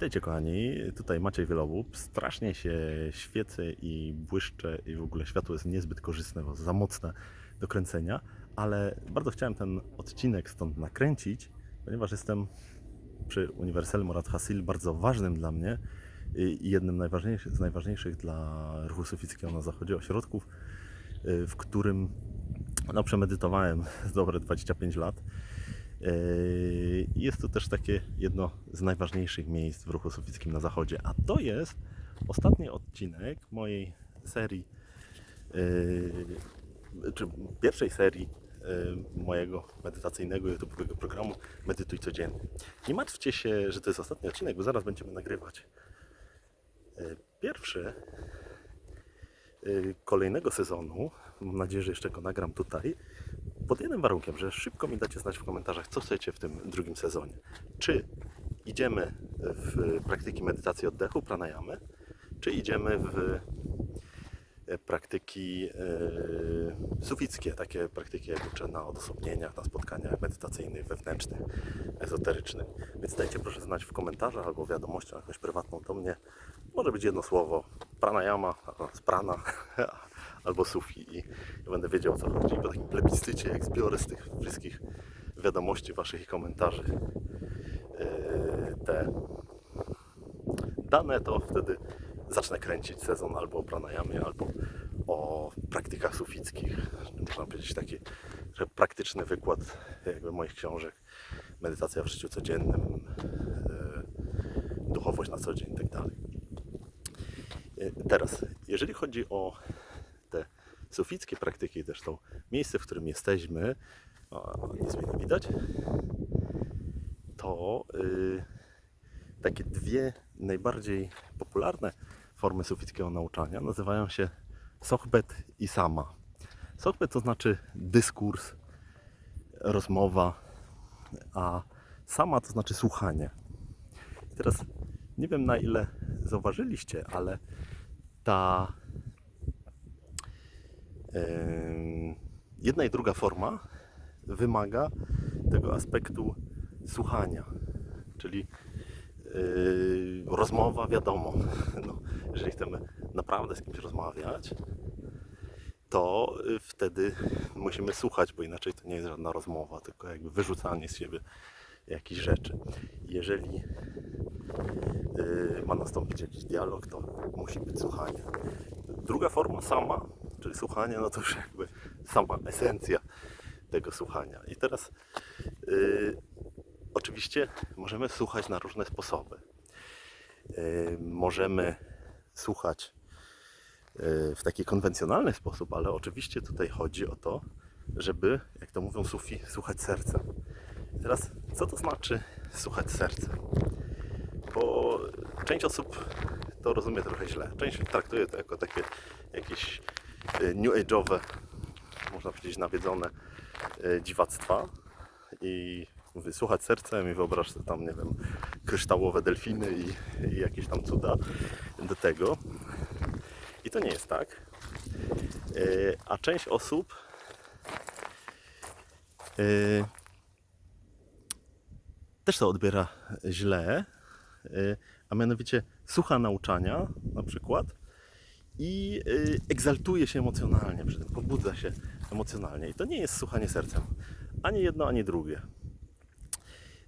Witajcie kochani, tutaj Maciej Wielobób. Strasznie się świecę i błyszczę i w ogóle światło jest niezbyt korzystne, bo za mocne do kręcenia, ale bardzo chciałem ten odcinek stąd nakręcić, ponieważ jestem przy Uniwersal Morat Hasil, bardzo ważnym dla mnie i jednym najważniejszych, z najważniejszych dla ruchu sufickiego na zachodzie ośrodków, y, w którym no, przemedytowałem dobre 25 lat. Yy, Jest to też takie jedno z najważniejszych miejsc w ruchu sufickim na zachodzie, a to jest ostatni odcinek mojej serii, yy, czy pierwszej serii yy, mojego medytacyjnego YouTube'owego programu Medytuj Codziennie. Nie martwcie się, że to jest ostatni odcinek, bo zaraz będziemy nagrywać pierwszy kolejnego sezonu. Mam nadzieję, że jeszcze go nagram tutaj pod jednym warunkiem, że szybko mi dacie znać w komentarzach, co chcecie w tym drugim sezonie. Czy idziemy w praktyki medytacji oddechu, pranayamy, czy idziemy w e, praktyki e, sufickie, takie praktyki jak uczę na odosobnieniach, na spotkaniach medytacyjnych, wewnętrznych, ezoterycznych. Więc dajcie proszę znać w komentarzach albo wiadomościach jakąś prywatną do mnie. Może być jedno słowo, pranayama, z prana, albo sufi i będę wiedział o co chodzi. Po takim plebiscycie, jak zbiorę z tych wszystkich wiadomości waszych i komentarzy yy, te dane, to wtedy zacznę kręcić sezon albo o pranayamie, albo o praktykach sufickich. Można powiedzieć taki praktyczny wykład jakby moich książek. Medytacja w życiu codziennym, yy, duchowość na co dzień i tak. Yy, Teraz, jeżeli chodzi o sufickie praktyki, też miejsce, w którym jesteśmy, o, widać, to yy, takie dwie najbardziej popularne formy sufickiego nauczania nazywają się sohbet i sama. Sohbet to znaczy dyskurs, rozmowa, a sama to znaczy słuchanie. I teraz nie wiem na ile zauważyliście, ale ta jedna i druga forma wymaga tego aspektu słuchania, czyli yy, rozmowa, wiadomo, no, jeżeli chcemy naprawdę z kimś rozmawiać, to y, wtedy musimy słuchać, bo inaczej to nie jest żadna rozmowa, tylko jakby wyrzucanie z siebie jakichś rzeczy. Jeżeli yy, ma nastąpić jakiś dialog, to musi być słuchanie. Druga forma sama, czyli słuchanie, no to już jakby sama esencja tego słuchania. I teraz yy, oczywiście możemy słuchać na różne sposoby. Yy, możemy słuchać yy, w taki konwencjonalny sposób, ale oczywiście tutaj chodzi o to, żeby, jak to mówią sufi, słuchać sercem. I teraz, co to znaczy słuchać sercem? Bo część osób to rozumie trochę źle. Część traktuje to jako takie jakieś y, new age'owe, można powiedzieć nawiedzone y, dziwactwa i mówię, słuchać sercem i wyobraź sobie tam, nie wiem, kryształowe delfiny i, i jakieś tam cuda do tego. I to nie jest tak. Y, A część osób y, też to odbiera źle, y, a mianowicie słucha nauczania na przykład i y, egzaltuje się emocjonalnie przy tym, pobudza się emocjonalnie. I to nie jest słuchanie sercem. Ani jedno, ani drugie.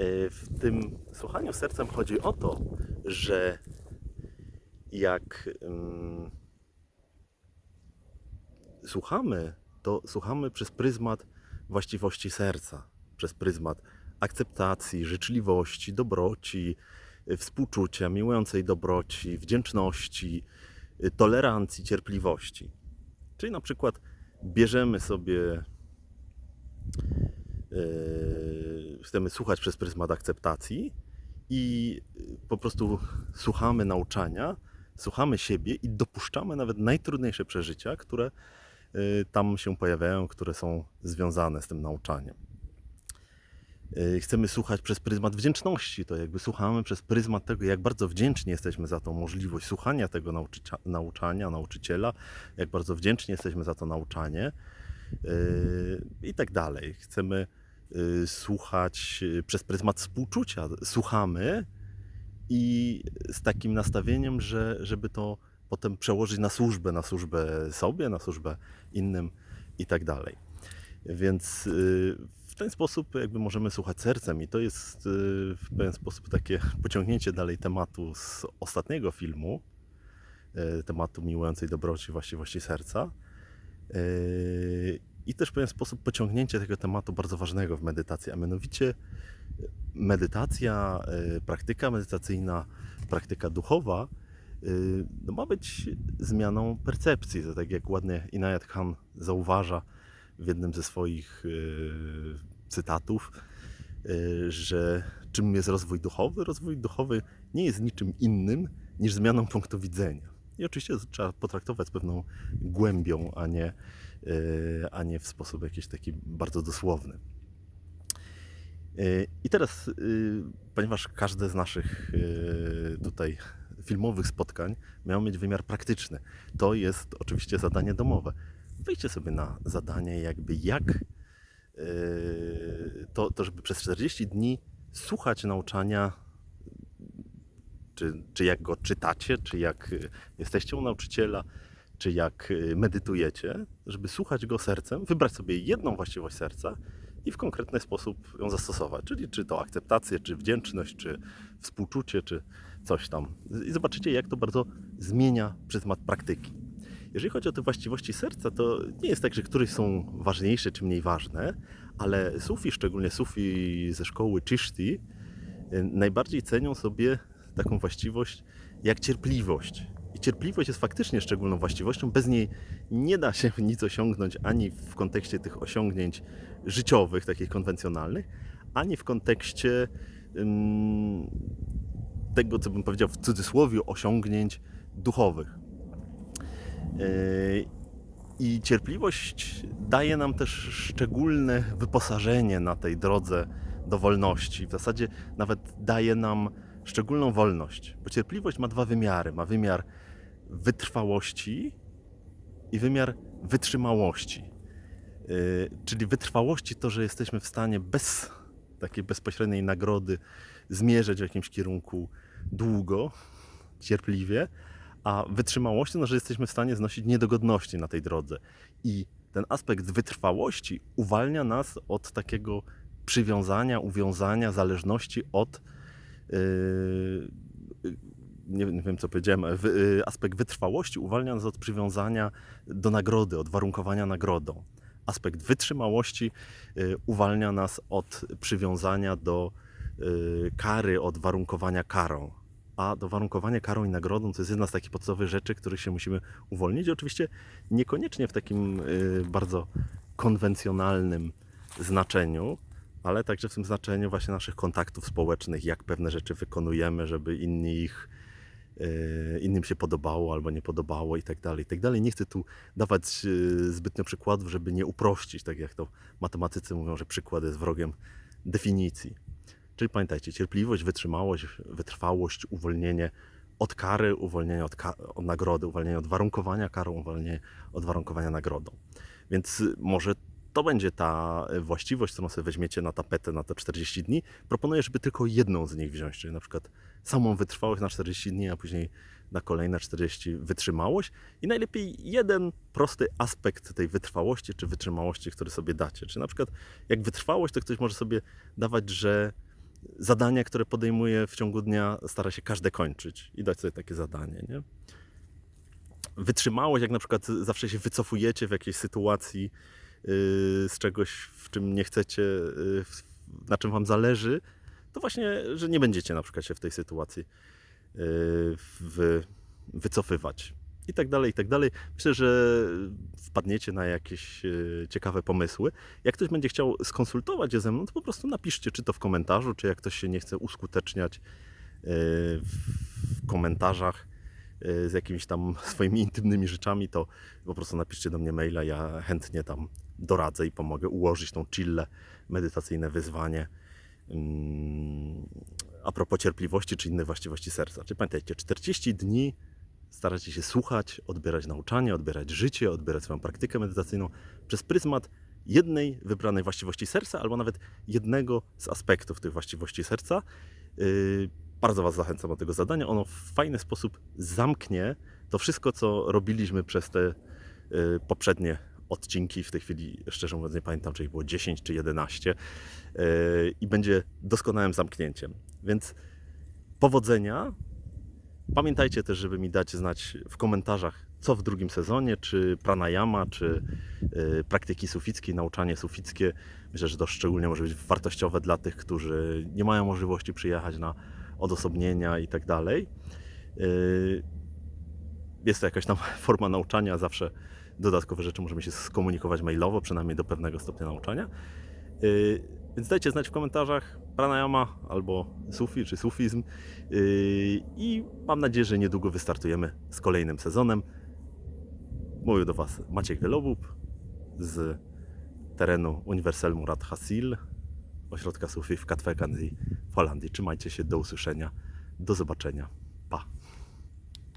Y, W tym słuchaniu sercem chodzi o to, że jak ym, słuchamy, to słuchamy przez pryzmat właściwości serca, przez pryzmat akceptacji, życzliwości, dobroci, y, współczucia, miłującej dobroci, wdzięczności, tolerancji, cierpliwości. Czyli na przykład bierzemy sobie, yy, chcemy słuchać przez pryzmat akceptacji i y, po prostu słuchamy nauczania, słuchamy siebie i dopuszczamy nawet najtrudniejsze przeżycia, które y, tam się pojawiają, które są związane z tym nauczaniem. Y, Chcemy słuchać przez pryzmat wdzięczności, to jakby słuchamy przez pryzmat tego, jak bardzo wdzięczni jesteśmy za tą możliwość słuchania tego nauczycia, nauczania, nauczyciela, jak bardzo wdzięczni jesteśmy za to nauczanie yy, i tak dalej. Chcemy y, słuchać y, przez pryzmat współczucia. Słuchamy i z takim nastawieniem, że, żeby to potem przełożyć na służbę, na służbę sobie, na służbę innym i tak dalej. Więc y, w ten sposób jakby możemy słuchać sercem i to jest y, w pewien sposób takie pociągnięcie dalej tematu z ostatniego filmu, y, tematu miłującej dobroci właściwości serca. Y, I też w pewien sposób pociągnięcie tego tematu bardzo ważnego w medytacji, a mianowicie medytacja, praktyka medytacyjna, praktyka duchowa no ma być zmianą percepcji. To tak jak ładnie Inayat Khan zauważa w jednym ze swoich y, cytatów, y, że czym jest rozwój duchowy? Rozwój duchowy nie jest niczym innym niż zmianą punktu widzenia. I oczywiście trzeba potraktować z pewną głębią, a nie, y, a nie w sposób jakiś taki bardzo dosłowny. I teraz, ponieważ każde z naszych tutaj filmowych spotkań miało mieć wymiar praktyczny, to jest oczywiście zadanie domowe. Wejdźcie sobie na zadanie, jakby jak to, to żeby przez 40 dni słuchać nauczania, czy, czy jak go czytacie, czy jak y, jesteście u nauczyciela, czy jak y, medytujecie, żeby słuchać go sercem, wybrać sobie jedną właściwość serca i w konkretny sposób ją zastosować. Czyli czy to akceptację, czy wdzięczność, czy współczucie, czy coś tam. I zobaczycie, jak to bardzo zmienia pryzmat praktyki. Jeżeli chodzi o te właściwości serca, to nie jest tak, że któreś są ważniejsze czy mniej ważne, ale sufi, szczególnie sufi ze szkoły Chishti, y, najbardziej cenią sobie taką właściwość jak cierpliwość. I cierpliwość jest faktycznie szczególną właściwością. Bez niej nie da się nic osiągnąć ani w kontekście tych osiągnięć życiowych, takich konwencjonalnych, ani w kontekście ym, tego, co bym powiedział w cudzysłowie, osiągnięć duchowych. Yy, I cierpliwość daje nam też szczególne wyposażenie na tej drodze do wolności. W zasadzie nawet daje nam szczególną wolność, bo cierpliwość ma dwa wymiary. Ma wymiar wytrwałości i wymiar wytrzymałości. Yy, czyli wytrwałości to, że jesteśmy w stanie bez takiej bezpośredniej nagrody zmierzać w jakimś kierunku długo, cierpliwie, a wytrzymałością, no, że jesteśmy w stanie znosić niedogodności na tej drodze. I ten aspekt wytrwałości uwalnia nas od takiego przywiązania, uwiązania, zależności od yy, nie, wiem co powiedziałem, yy, aspekt wytrwałości uwalnia nas od przywiązania do nagrody, od warunkowania nagrodą. Aspekt wytrzymałości yy, uwalnia nas od przywiązania do yy, kary, od warunkowania karą. A do warunkowania karą i nagrodą to jest jedna z takich podstawowych rzeczy, których się musimy uwolnić. Oczywiście niekoniecznie w takim yy, bardzo konwencjonalnym znaczeniu, ale także w tym znaczeniu właśnie naszych kontaktów społecznych, jak pewne rzeczy wykonujemy, żeby inni ich, yy, innym się podobało albo nie podobało i tak dalej, i tak dalej. Nie chcę tu dawać yy, zbytnio przykładów, żeby nie uprościć, tak jak to matematycy mówią, że przykład jest wrogiem definicji. Czyli pamiętajcie, cierpliwość, wytrzymałość, wytrwałość, uwolnienie od kary, uwolnienie od, ka- od nagrody, uwolnienie od warunkowania karą, uwolnienie od warunkowania nagrodą. Więc może to będzie ta właściwość, którą sobie weźmiecie na tapetę na te 40 dni. Proponuję, żeby tylko jedną z nich wziąć, czyli na przykład samą wytrwałość na 40 dni, a później na kolejne 40 wytrzymałość i najlepiej jeden prosty aspekt tej wytrwałości czy wytrzymałości, który sobie dacie. Czy na przykład jak wytrwałość, to ktoś może sobie dawać, że zadania, które podejmuje w ciągu dnia, stara się każde kończyć i dać sobie takie zadanie. Nie? Wytrzymałość, jak na przykład zawsze się wycofujecie w jakiejś sytuacji yy, z czegoś, w czym nie chcecie, yy, na czym Wam zależy, to właśnie, że nie będziecie na przykład się w tej sytuacji yy, w, wycofywać. I tak dalej, i tak dalej. Myślę, że wpadniecie na jakieś yy, ciekawe pomysły. Jak ktoś będzie chciał skonsultować je ze mną, to po prostu napiszcie, czy to w komentarzu, czy jak ktoś się nie chce uskuteczniać yy, w komentarzach yy, z jakimiś tam swoimi intymnymi rzeczami, to po prostu napiszcie do mnie maila, ja chętnie tam doradzę i pomogę ułożyć tą chillę, medytacyjne wyzwanie. Ym, A propos cierpliwości czy innych właściwości serca. Czy pamiętajcie, 40 dni staracie się słuchać, odbierać nauczanie, odbierać życie, odbierać swoją praktykę medytacyjną przez pryzmat jednej wybranej właściwości serca, albo nawet jednego z aspektów tych właściwości serca. Yy, Bardzo Was zachęcam do tego zadania. Ono w fajny sposób zamknie to wszystko, co robiliśmy przez te y, poprzednie odcinki. W tej chwili, szczerze mówiąc, nie pamiętam, czy ich było 10 czy 11. y, I będzie doskonałym zamknięciem. Więc powodzenia. Pamiętajcie też, żeby mi dać znać w komentarzach, co w drugim sezonie, czy pranayama, czy y, praktyki sufickie, nauczanie sufickie. Myślę, że to szczególnie może być wartościowe dla tych, którzy nie mają możliwości przyjechać na odosobnienia i tak dalej. Y, Jest to jakaś tam forma nauczania, zawsze dodatkowe rzeczy możemy się skomunikować mailowo, przynajmniej do pewnego stopnia nauczania. Więc dajcie znać w komentarzach pranayama albo sufi czy sufizm Y, i mam nadzieję, że niedługo wystartujemy z kolejnym sezonem. Mówił do Was Maciek Wielobób z terenu Uniwersal Murat Hasil, ośrodka Sufi w Katwekandii w Holandii. Trzymajcie się, do usłyszenia, do zobaczenia. Pa!